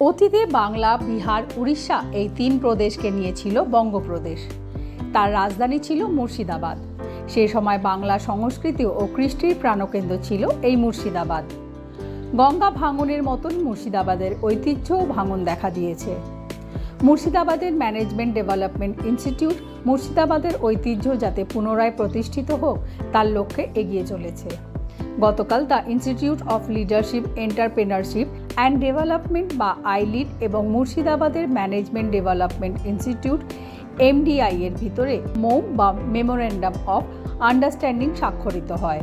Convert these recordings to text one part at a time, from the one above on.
অতীতে বাংলা, বিহার, উড়িষ্যা এই তিন প্রদেশকে নিয়েছিল বঙ্গপ্রদেশ। তার রাজধানী ছিল মুর্শিদাবাদ। সে সময় বাংলা সংস্কৃতি ও কৃষ্টির প্রাণকেন্দ্র ছিল এই মুর্শিদাবাদ। গঙ্গা ভাঙনের মতন মুর্শিদাবাদের ঐতিহ্যও ভাঙন দেখা দিয়েছে। মুর্শিদাবাদের ম্যানেজমেন্ট ডেভেলপমেন্ট ইনস্টিটিউট মুর্শিদাবাদের ঐতিহ্য যাতে পুনরায় প্রতিষ্ঠিত হোক, তার লক্ষ্যে এগিয়ে চলেছে। গতকাল the institute of leadership entrepreneurship and development বা আইলিড এবং মুর্শিদাবাদের ম্যানেজমেন্ট ডেভেলপমেন্ট ইনস্টিটিউট, এমডিআই এর ভিতরে মোম বা মেমোরেন্ডাম অফ আন্ডারস্ট্যান্ডিং স্বাক্ষরিত হয়।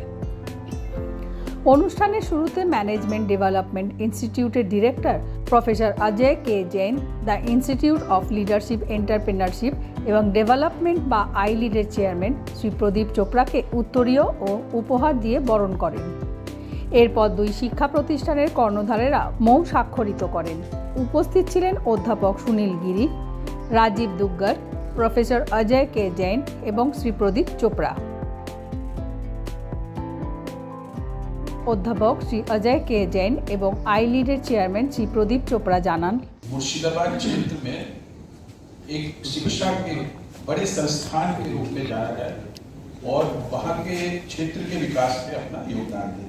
অনুষ্ঠানের শুরুতে ম্যানেজমেন্ট ডেভেলপমেন্ট ইনস্টিটিউটের director professor Ajay K Jain, the institute of leadership entrepreneurship এবং ডেভেলপমেন্ট বা আইলিডের চেয়ারম্যান শ্রী প্রদীপ চোপড়াকে উত্তরীয় ও উপহার দিয়ে বরণ করেন। এরপর দুই শিক্ষা প্রতিষ্ঠানের কর্ণধারেরা মৌ স্বাক্ষরিত করেন উপস্থিত ছিলেন অধ্যাপক সুনীল গিরি রাজীব দুগ্গর প্রফেসর অজয় কে জৈন এবং শ্রী প্রদীপ চোপড়া অধ্যাপক শ্রী অজয় কে জৈন এবং আইলিডের চেয়ারম্যান শ্রী প্রদীপ চোপড়া জানান मुर्शिदाबाद क्षेत्र में एक शिक्षा के बड़े संस्थान के रूप में जाना जाए और वहाँ के क्षेत्र के विकास में अपना योगदान दे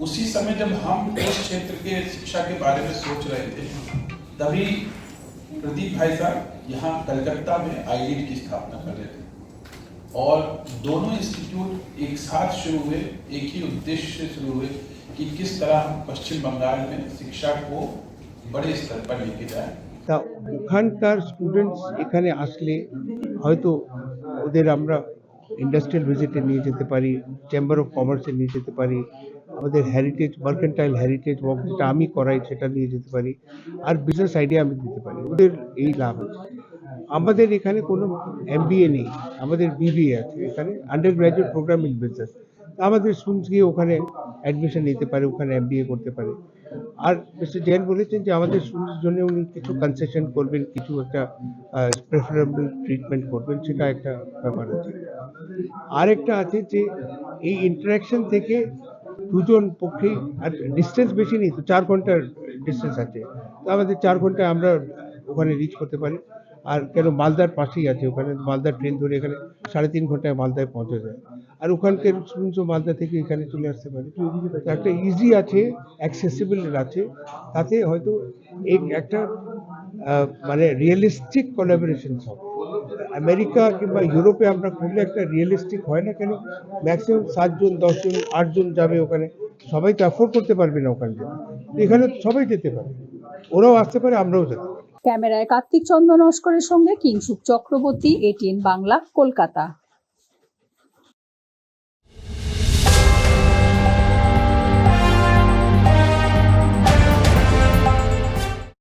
उसी समय जब हम उस क्षेत्र के शिक्षा के बारे में सोच रहे थे तभी प्रदीप भाई साहब यहाँ कलकत्ता में आई की स्थापना कर रहे थे और दोनों इंस्टीट्यूट एक साथ शुरू हुए एक ही उद्देश्य से शुरू हुए कि किस तरह हम पश्चिम बंगाल में शिक्षा को बड़े स्तर पर लेके जाएं তা ওখানকার স্টুডেন্টস এখানে আসলে হয়তো ওদের আমরা ইন্ডাস্ট্রিয়াল ভিজিটে নিয়ে যেতে পারি চেম্বার অফ কমার্সে নিয়ে যেতে পারি আমাদের হ্যারিটেজ মার্কেন্টাইল হ্যারিটেজ ওয়ার্ক যেটা আমি করাই, সেটা নিয়ে যেতে পারি। আর বিজনেস আইডিয়া আমি দিতে পারি। ওদের এই লাভ আছে আমাদের এখানে কোনো এমবিএ নেই। আমাদের বিবিএ আছে। এখানে under graduate program in business আমাদের স্টুডেন্টস গিয়ে ওখানে অ্যাডমিশন নিতে পারে, ওখানে এমবিএ করতে পারে। আর মিস্টার জৈন বলেছেন যে আমাদের স্টুডেন্টস জন্য উনি কিছু কনসেশন করবেন, কিছু একটা প্রেফারেবল ট্রিটমেন্ট করবেন, সেটা একটা ব্যাপার আছে। আর একটা আছে যে, এই ইন্টারাকশন থেকে দুজন পক্ষেই আর ডিস্টেন্স বেশি নেই, তো চার ঘণ্টার ডিস্টেন্স আছে। তো আমাদের চার ঘন্টায় আমরা ওখানে রিচ করতে পারি। আর কেন মালদার পাশেই আছে, ওখানে মালদার ট্রেন ধরে এখানে সাড়ে তিন ঘন্টায় মালদায় পৌঁছে যায় আর ওখানকার স্টুডেন্টসও মালদা থেকে এখানে চলে আসতে পারে। একটা ইজি আছে অ্যাক্সেসিবল আছে, তাতে হয়তো এই একটা মানে রিয়েলিস্টিক কোলাবোরেশন হবে আমেরিকা কিংবা ইউরোপে আমরা করলে একটা রিয়েলিস্টিক হয় না কেন? ম্যাক্সিমাম সাতজন, দশজন, আটজন যাবে ওখানে। সবাই তো অ্যাফোর্ড করতে পারবে না ওখানে। এখানে সবাই যেতে পারে। ওরাও আসতে পারে, আমরাও যেতে পারি। ক্যামেরায় কার্তিক চন্দ্র নস্করের সঙ্গে কিংসুক চক্রবর্তী এটিএন বাংলা কলকাতা।